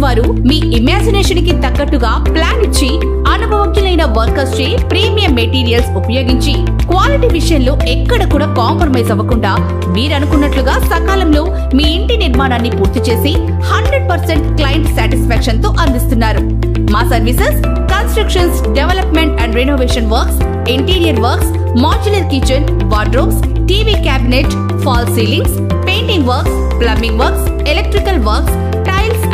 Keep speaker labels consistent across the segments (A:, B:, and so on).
A: వారు మీ ఇమాజినేషన్కి తగ్గట్టుగా ప్లాన్ ఇచ్చి అనుభవజ్ఞులైన వర్కర్స్ చే ప్రీమియం మెటీరియల్స్ ఉపయోగించి క్వాలిటీ విషయంలో ఎక్కడ కూడా కాంప్రమైజ్ అవ్వకుండా మీరు అనుకున్నట్లుగా సకాలంలో మీ ఇంటి నిర్మాణాన్ని పూర్తి చేసి హండ్రెడ్ పర్సెంట్ క్లయింట్ సాటిస్ఫాక్షన్తో అందిస్తున్నారు. మా services constructions development and renovation works interior works modular kitchen wardrobes TV cabinet fall ceilings painting works plumbing works electrical works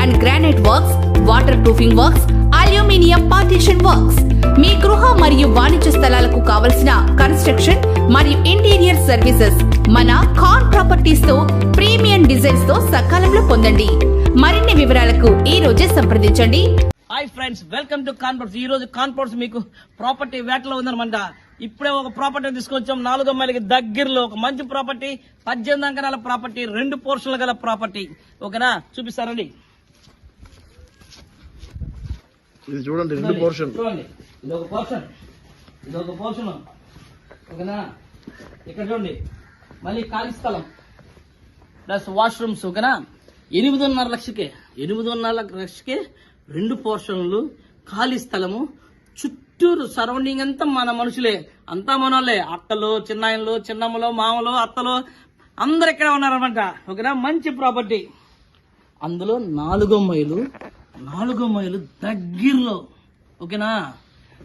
A: and granite works water proofing works aluminium partition works మీ గృహ మరియు వాణిజ్య స్థలాలకు కావలసిన construction మరియు interior services మన కాన్ ప్రాపర్టీస్తో premium డిజైన్స్తో సకాలంలో పొందండి. మరిన్ని వివరాలకు ఈ రోజే సంప్రదించండి.
B: హాయ్ ఫ్రెండ్స్ వెల్కమ్ టు కాన్పోర్ట్స్ ఈ రోజు కాన్పోర్ట్స్ మీకు ప్రాపర్టీ వేటలో ఉందన్నమాట. ఇప్పుడే ఒక ప్రాపర్టీ తీసుకొచ్చాం. నాలుగో మైలకి దగ్గరలో ఒక మంచి ప్రాపర్టీ పద్దెనిమిది అంకణాల ప్రాపర్టీ రెండు పోర్షన్లు గల ప్రాపర్టీ ఓకేనా? చూపిస్తారండి
C: ఇది చూడండి రెండు పోర్షన్
B: చూడండి. ఇది ఒక పోర్షన్ ఇది ఒక పోర్షన్ ఓకేనా? ఇక్కడ చూడండి. మళ్ళీ ఖాళీ స్థలం. ప్లస్ వాష్రూమ్స్ ఓకేనా? ఎనిమిదిన్నర లక్షకే ఎనిమిదిన్నర లక్షకే రెండు పోర్షన్లు ఖాళీ స్థలము. చుట్టూరు సరౌండింగ్ అంతా మన మనుషులే. అంతా మనోళ్ళే. అక్కలు చిన్నాయనలు చిన్నమ్మలు మామలు అత్తలు. అందరు ఇక్కడ ఉన్నారనమాట ఓకేనా? మంచి ప్రాపర్టీ అందులో నాలుగో మైలు నాలుగో మైలు దగ్గరలో. ఓకేనా?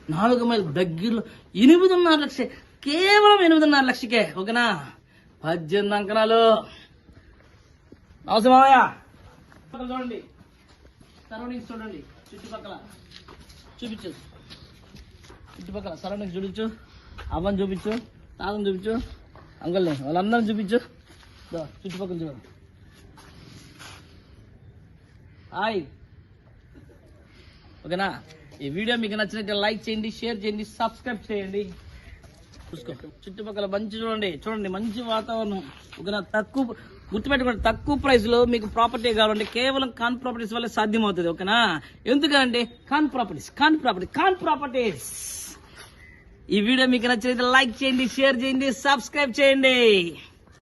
B: నాలుగో మైలు దగ్గరలో. ఎనిమిదిన్నర లక్ష. కేవలం ఎనిమిదిన్నర లక్షకే. ఓకేనా? పద్దెనిమిది అంకణాలు. అవసరం మామయ్య. చూడండి. సరౌండింగ్స్ చూడండి. చుట్టుపక్కల. చూపించు. చుట్టుపక్కల సరౌండింగ్స్ చూపించు. అవ్వని చూపించు. తాతని చూపించు. అంకల్ని వాళ్ళందరిని చూపించు. చుట్టుపక్కల చూడండి. హాయ్. ఓకేనా? ఈ వీడియో మీకు నచ్చినట్టు లైక్ చేయండి షేర్ చేయండి సబ్స్క్రైబ్ చేయండి. చూసుకో. చుట్టుపక్కల మంచి చూడండి. చూడండి మంచి వాతావరణం. ఓకేనా? తక్కువ గుర్తుపెట్టుకోండి తక్కువ ప్రైస్లో మీకు ప్రాపర్టీ కావాలంటే కేవలం కాన్ ప్రాపర్టీస్ వల్ల సాధ్యం అవుతుంది ఓకేనా? ఎందుకంటే కాన్ ప్రాపర్టీస్ కాన్ ప్రాపర్టీ కాన్ ప్రాపర్టీస్ ఈ వీడియో మీకు నచ్చినట్టు లైక్ చేయండి షేర్ చేయండి సబ్స్క్రైబ్ చేయండి.